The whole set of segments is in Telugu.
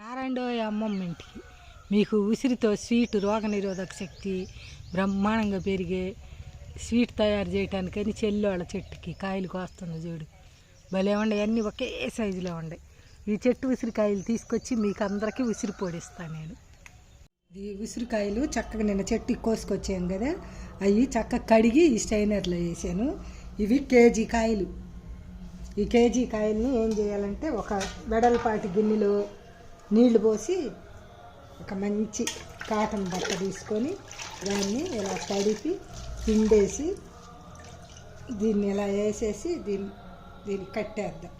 రారండో అమ్మమ్మ ఇంటికి మీకు ఉసిరితో స్వీట్ రోగనిరోధక శక్తి బ్రహ్మాండంగా పెరిగే స్వీట్ తయారు చేయటానికని చెల్లోళ్ళ చెట్టుకి కాయలు కోస్తుంది చూడు. భలే ఉండే అన్నీ ఒకే సైజులో ఉండే ఈ చెట్టు ఉసిరికాయలు తీసుకొచ్చి మీకు అందరికీ ఉసిరి పొడిస్తాను నేను. ఈ ఉసిరికాయలు చక్కగా నిన్న చెట్టు కోసుకొచ్చాను కదా అవి చక్కగా కడిగి ఈ స్టైనర్లో వేసాను. ఇవి కేజీ కాయలు. ఈ కేజీ కాయల్ని ఏం చేయాలంటే ఒక వెడల్పాటి గిన్నెలో నీళ్ళు పోసి ఒక మంచి కాటన్ బట్ట తీసుకొని దాన్ని ఇలా తడిపి పిండేసి దీన్ని ఇలా వేసేసి దీన్ని దీన్ని కట్టేద్దాం.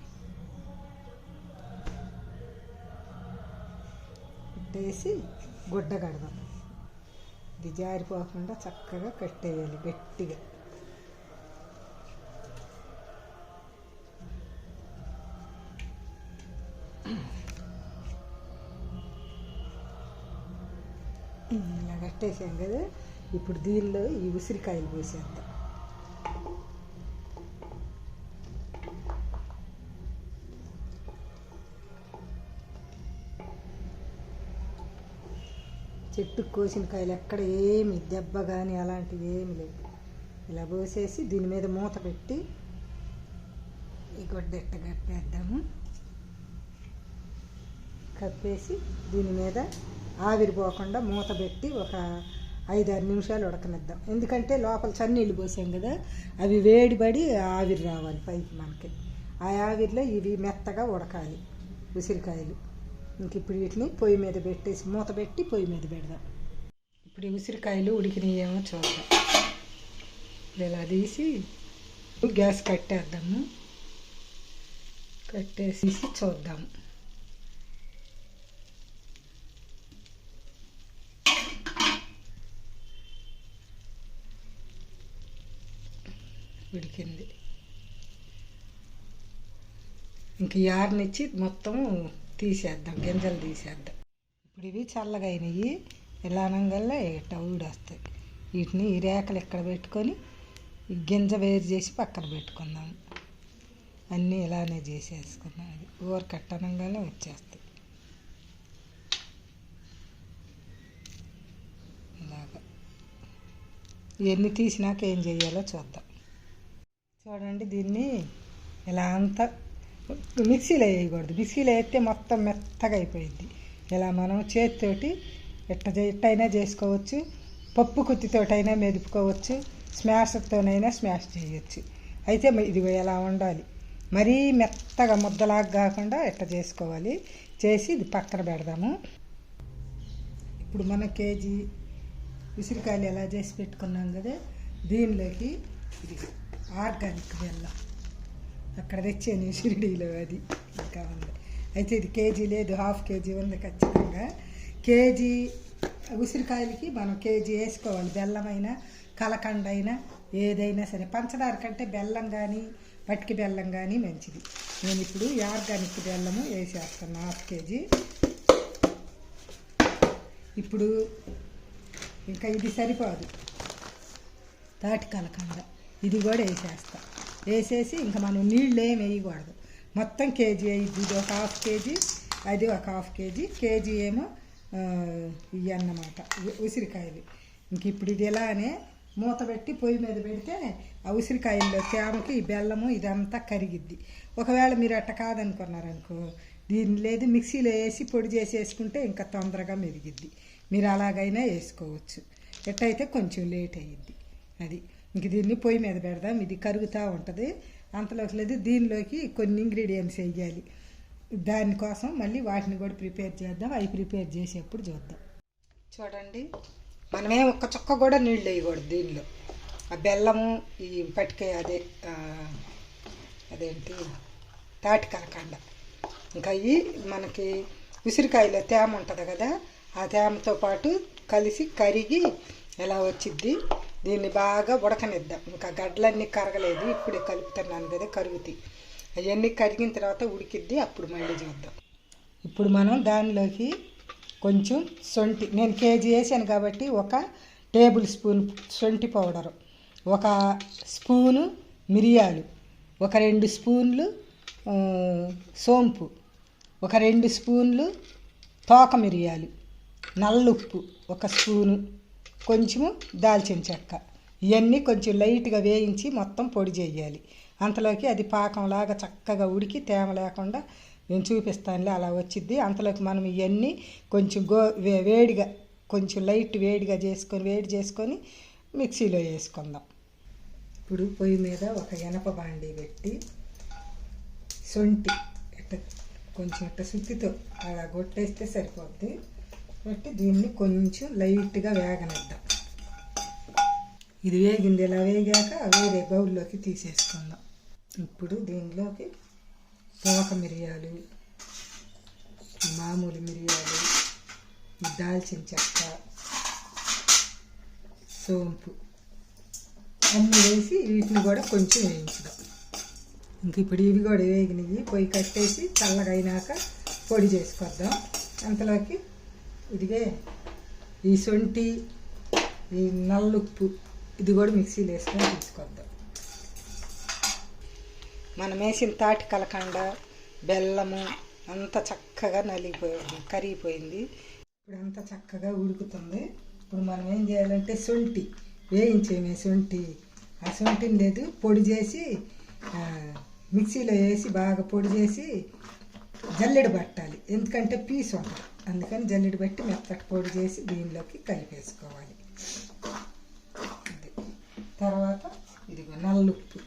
కట్టేసి గుడ్డ కడదాం. ఇది జారిపోకుండా చక్కగా కట్టేయాలి గట్టిగా. కట్టేసాం కదా. ఇప్పుడు దీనిలో ఈ ఉసిరికాయలు పోసేద్దాం. చెట్టు కోసిన కాయలు ఎక్కడ ఏమి దెబ్బ కానీ అలాంటివి ఏమి లేవు. ఇలా పోసేసి దీని మీద మూత పెట్టి ఈ గొడ్డెట్ట కప్పేద్దాము. కప్పేసి దీని మీద ఆవిరి పోకుండా మూత పెట్టి ఒక ఐదారు నిమిషాలు ఉడకనిద్దాం. ఎందుకంటే లోపల చన్నీళ్ళు పోసాం కదా అవి వేడిపడి ఆవిరి రావాలి పైకి మనకి. ఆ ఆవిరిలో ఇవి మెత్తగా ఉడకాలి ఉసిరికాయలు. ఇంక ఇప్పుడు వీటిని పొయ్యి మీద పెట్టేసి మూత పెట్టి పొయ్యి మీద పెడదాం. ఇప్పుడు ఈ ఉసిరికాయలు ఉడికినాయేమో చూద్దాం. ఇలా తీసి గ్యాస్ కట్టేద్దాము. కట్టేసి చూద్దాము ఉడికింది ఇంక యారనిచ్చి మొత్తం తీసేద్దాం గింజలు తీసేద్దాం. ఇప్పుడు ఇవి చల్లగా అయినవి ఇలా అనగల్లా ఇట్ట ఊడొస్తాయి వీటిని ఈ రేకలు ఇక్కడ పెట్టుకొని ఈ గింజ వేరు చేసి పక్కన పెట్టుకుందాం. అన్నీ ఇలానే చేసేసుకుందాం. అది ఊరు కట్టనంగానే వచ్చేస్తాయి. ఇలాగా. ఇవన్నీ తీసినాక ఏం చేయాలో చూద్దాం. చూడండి దీన్ని ఇలా అంతా మిక్సీలో వేయకూడదు. మిక్సీలో వేస్తే మొత్తం మెత్తగా అయిపోయింది ఇలా మనం చేతితోటి ఇట్ట ఇట్టయినా చేసుకోవచ్చు. పప్పు కుత్తితోటైనా మెదుపుకోవచ్చు. స్మాషర్తోనైనా స్మాష్ చేయొచ్చు. అయితే ఇది ఎలా ఉండాలి. మరీ మెత్తగా ముద్దలాగా కాకుండా ఇట్ట చేసుకోవాలి? చేసి ఇది పక్కన పెడదాము. ఇప్పుడు మన కేజీ ఉసిరికాయలు ఎలా చేసి పెట్టుకున్నాం కదా? దీనిలోకి ఇది ఆర్గానిక్ బెల్లం అక్కడ తెచ్చాను షిరిడీలో అది. ఇంకా ఉంది. అయితే ఇది కేజీ లేదు హాఫ్ కేజీ ఉంది ఖచ్చితంగా. కేజీ ఉసిరికాయలకి మనం కేజీ వేసుకోవాలి. బెల్లమైనా కలకండ అయినా ఏదైనా సరే. పంచదార కంటే బెల్లం కానీ పటికి బెల్లం కానీ మంచిది. నేను ఇప్పుడు ఈ ఆర్గానిక్ బెల్లము వేసేస్తాను హాఫ్ కేజీ. ఇప్పుడు ఇంకా ఇది సరిపోదు. తాటి కలకండ. ఇది కూడా వేసేస్తా. వేసేసి ఇంకా మనం నీళ్ళు ఏమి వేయకూడదు. మొత్తం కేజీ అయ్యిద్ది ఇది ఒక హాఫ్ కేజీ అది ఒక హాఫ్ కేజీ. కేజీ ఏమో ఆ, ఇవి అన్నమాట. ఉసిరికాయలు. ఇంక ఇప్పుడు ఇది ఇలానే మూత పెట్టి పొయ్యి మీద పెడితే ఆ ఉసిరికాయల్లో తేమకి ఈ బెల్లము ఇదంతా కరిగిద్ది. ఒకవేళ మీరు అట్ట కాదనుకున్నారనుకో దీని లేదు మిక్సీలో వేసి పొడి చేసి వేసుకుంటే ఇంకా తొందరగా మెరిగిద్ది. మీరు అలాగైనా వేసుకోవచ్చు. ఎట్టయితే కొంచెం లేట్ అయ్యిద్ది. అది. ఇంక దీన్ని పొయ్యి మీద పెడదాం. ఇది కరుగుతూ ఉంటుంది. అంతలోకి లేదు దీనిలోకి కొన్ని ఇంగ్రీడియంట్స్ వేయాలి. దానికోసం మళ్ళీ వాటిని కూడా ప్రిపేర్ చేద్దాం. అవి ప్రిపేర్ చేసేప్పుడు చూద్దాం. చూడండి మనమే ఒక్క చుక్క కూడా నీళ్ళు వేయకూడదు దీనిలో. ఆ బెల్లము ఈ పట్టిక అదే అదేంటి తాటి కలకండ ఇంకా ఇవి మనకి ఉసిరికాయలో తేమ ఉంటుంది కదా ఆ తేమతో పాటు కలిసి కరిగి ఎలా వచ్చిద్ది? దీన్ని బాగా ఉడకనిద్దాం. ఇంకా గడ్డలన్నీ కరగలేదు. ఇప్పుడే కలుపుతున్నాను కదా కరుగుతాయి అవన్నీ కరిగిన తర్వాత ఉడికిద్ది. అప్పుడు మళ్ళీ చూద్దాం. ఇప్పుడు మనం దానిలోకి కొంచెం సొంటి నేను కేజీ వేసాను కాబట్టి ఒక టేబుల్ స్పూన్ సొంటి పౌడరు ఒక స్పూను మిరియాలు ఒక రెండు స్పూన్లు సోంపు ఒక రెండు స్పూన్లు తోక మిరియాలు నల్లుప్పు ఒక స్పూను కొంచెము దాల్చిన చెక్క. ఇవన్నీ కొంచెం లైట్గా వేయించి మొత్తం పొడి చేయాలి. అంతలోకి అది పాకంలాగా చక్కగా ఉడికి తేమ లేకుండా నేను చూపిస్తానులే అలా వచ్చిద్ది. అంతలోకి మనం ఇవన్నీ కొంచెం గో వే- వేడిగా కొంచెం లైట్ వేడిగా చేసుకొని వేడి చేసుకొని మిక్సీలో వేసుకుందాం. ఇప్పుడు పొయ్యి మీద ఒక ఎనప బాండీ పెట్టి సొంటి ఇట్ట కొంచెం ఇట్ట సుత్తితో అలా కొట్టేస్తే సరిపోద్ది. పెట్టి దీన్ని కొంచెం లైట్గా వేగనిద్దాం. ఇది వేగింది. ఇలా వేగాక వేరే బౌల్లోకి తీసేసుకుందాం. ఇప్పుడు దీనిలోకి తోక మిరియాలు మామూలు మిరియాలు దాల్చిన చెక్క సోంపు అన్నీ వేసి వీటిని కూడా కొంచెం వేయించుదాం. ఇంక ఇప్పుడు ఇవి కూడా వేగినవి పొయ్యి కట్టేసి చల్లగైనాక పొడి చేసుకొద్దాం. అంతలోకి ఇదిగే ఈ సొంటి ఈ నల్లుప్పు ఇది కూడా మిక్సీలో వేసుకొని తీసుకొద్దాం మనం వేసిన తాటి కలకండ బెల్లము అంత చక్కగా నలిగిపోయింది కరిగిపోయింది. ఇప్పుడు అంత చక్కగా ఉడుకుతుంది. ఇప్పుడు మనం ఏం చేయాలంటే సొంటి వేయించేమే సొంటి ఆ సొంటిని లేదు పొడి చేసి మిక్సీలో వేసి బాగా పొడి చేసి జల్లెడ పట్టాలి. ఎందుకంటే పీస్ ఉంటుంది అందుకని జల్లెడ పెట్టి మెత్తటి పొడి చేసి దీనిలోకి కలిపేసుకోవాలి. అది తర్వాత ఇదిగో నల్లుప్పు.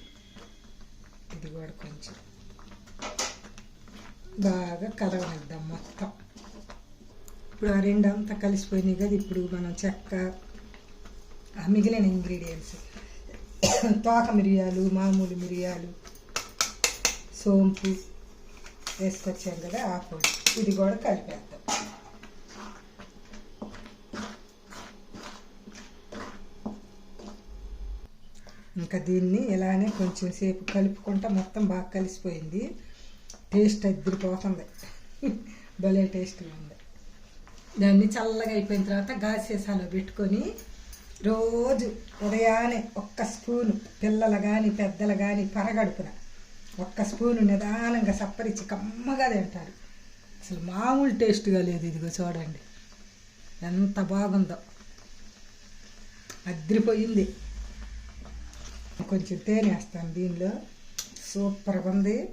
ఇది కూడా కొంచెం బాగా కలవనిద్దాం మొత్తం. ఇప్పుడు ఆ రెండు అంతా కలిసిపోయినాయి కదా ఇప్పుడు మనం చెక్క ఆ మిగిలిన ఇంగ్రీడియంట్స్ తోక మిరియాలు మామూలు మిరియాలు సోంపు వేసుకొచ్చాం కదా ఆ పొడి. ఇది కూడా కలిపేద్దాం. ఇంకా దీన్ని ఇలానే కొంచెం సేపు కలుపుకుంటా మొత్తం బాగా కలిసిపోయింది. టేస్ట్ అద్దరిపోతుంది. భలే టేస్ట్గా ఉంది. దాన్ని చల్లగా అయిపోయిన తర్వాత గాసేసాలో పెట్టుకొని రోజు ఉదయాన్నే ఒక్క స్పూను పిల్లలు కానీ పెద్దలు కానీ పరగడుపున ఒక్క స్పూను నిదానంగా సప్పరించి కమ్మగా తింటారు. అసలు మామూలు టేస్ట్గా లేదు ఇదిగో చూడండి. ఎంత బాగుందో. అద్రిపోయింది కొంచెం తేనె వేస్తాను దీనిలో. సూపర్గా ఉంది.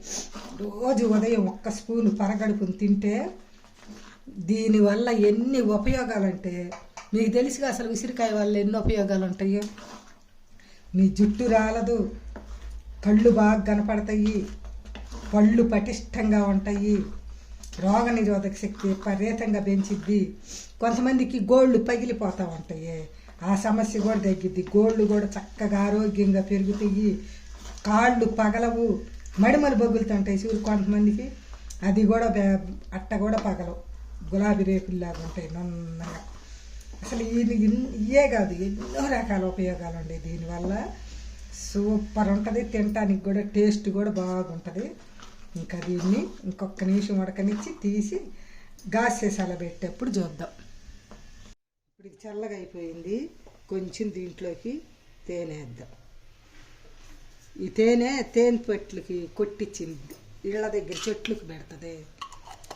రోజు ఉదయం ఒక్క స్పూను పరగడుపుని తింటే దీనివల్ల ఎన్ని ఉపయోగాలంటే మీకు తెలుసుగా అసలు ఉసిరికాయ వల్ల ఎన్ని ఉపయోగాలు ఉంటాయో మీ జుట్టు రాలదు. కళ్ళు బాగా కనపడతాయి. పళ్ళు పటిష్టంగా ఉంటాయి. రోగ నిరోధక శక్తి విపరీతంగా పెంచిద్ది. కొంతమందికి గోళ్ళు పగిలిపోతూ ఉంటాయి. ఆ సమస్య కూడా తగ్గిద్ది. గోళ్ళు కూడా చక్కగా ఆరోగ్యంగా పెరుగుతాయి. కాళ్ళు పగలవు. మడిమలు బొగులుతుంటాయి చూడు కొంతమందికి. అది కూడా అట్ట కూడా పగలవు. గులాబీ రేకుల్లాగా ఉంటాయి నున్నగా. అసలు ఇది ఇయే కాదు. ఎన్నో రకాల ఉపయోగాలు ఉండేవి దీనివల్ల. సూపర్ ఉంటుంది. తినటానికి కూడా టేస్ట్ కూడా బాగుంటుంది. ఇంకా దీన్ని ఇంకొక నిమిషం ఉడకనిచ్చి తీసి గాస్ సీసాలో పెట్టేప్పుడు చూద్దాం. ఇప్పుడు చల్లగా అయిపోయింది. కొంచెం దీంట్లోకి తేనె వేద్దాం. ఈ తేనె తేనె పట్లకి కొట్టించింది ఇళ్ళ దగ్గర చెట్లకు పెడుతుంది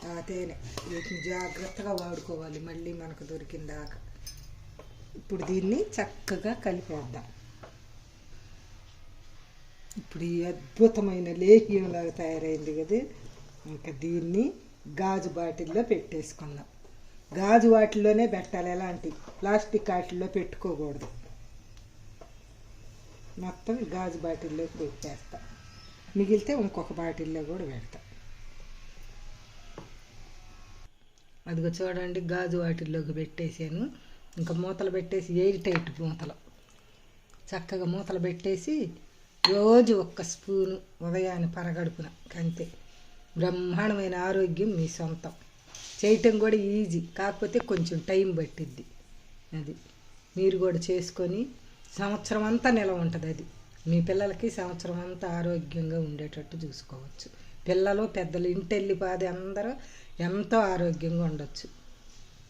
ఆ తేనె. వీటిని జాగ్రత్తగా వాడుకోవాలి మళ్ళీ మనకు దొరికిందాక ఇప్పుడు దీన్ని చక్కగా కలిపేద్దాం. ఇప్పుడు ఈ అద్భుతమైన లేహ్యంలాగా తయారైంది కదా. ఇంకా దీన్ని గాజు బాటిల్లో పెట్టేసుకుందాం. గాజు వాటిల్లోనే పెట్టాలి. ఎలాంటి? ప్లాస్టిక్ వాటిల్లో పెట్టుకోకూడదు. మొత్తం గాజు బాటిల్లోకి పెట్టేస్తా. మిగిలితే ఇంకొక బాటిల్లో కూడా పెడతా. అదిగో చూడండి గాజు వాటిల్లోకి పెట్టేసాను ఇంకా మూతలు పెట్టేసి ఎయిర్ టైట్ మూతలు. చక్కగా మూతలు పెట్టేసి రోజు ఒక్క స్పూను ఉదయాన్నే పరగడుపున. అంతే. బ్రహ్మాండమైన ఆరోగ్యం మీ సొంతం. చేయటం కూడా ఈజీ. కాకపోతే కొంచెం టైం పట్టిద్ది. అది మీరు కూడా చేసుకొని సంవత్సరం అంతా నిలవ ఉంటుంది అది. మీ పిల్లలకి సంవత్సరం అంతా ఆరోగ్యంగా ఉండేటట్టు చూసుకోవచ్చు. పిల్లలు పెద్దలు ఇంటెళ్ళి పాది అందరూ ఎంతో ఆరోగ్యంగా ఉండొచ్చు.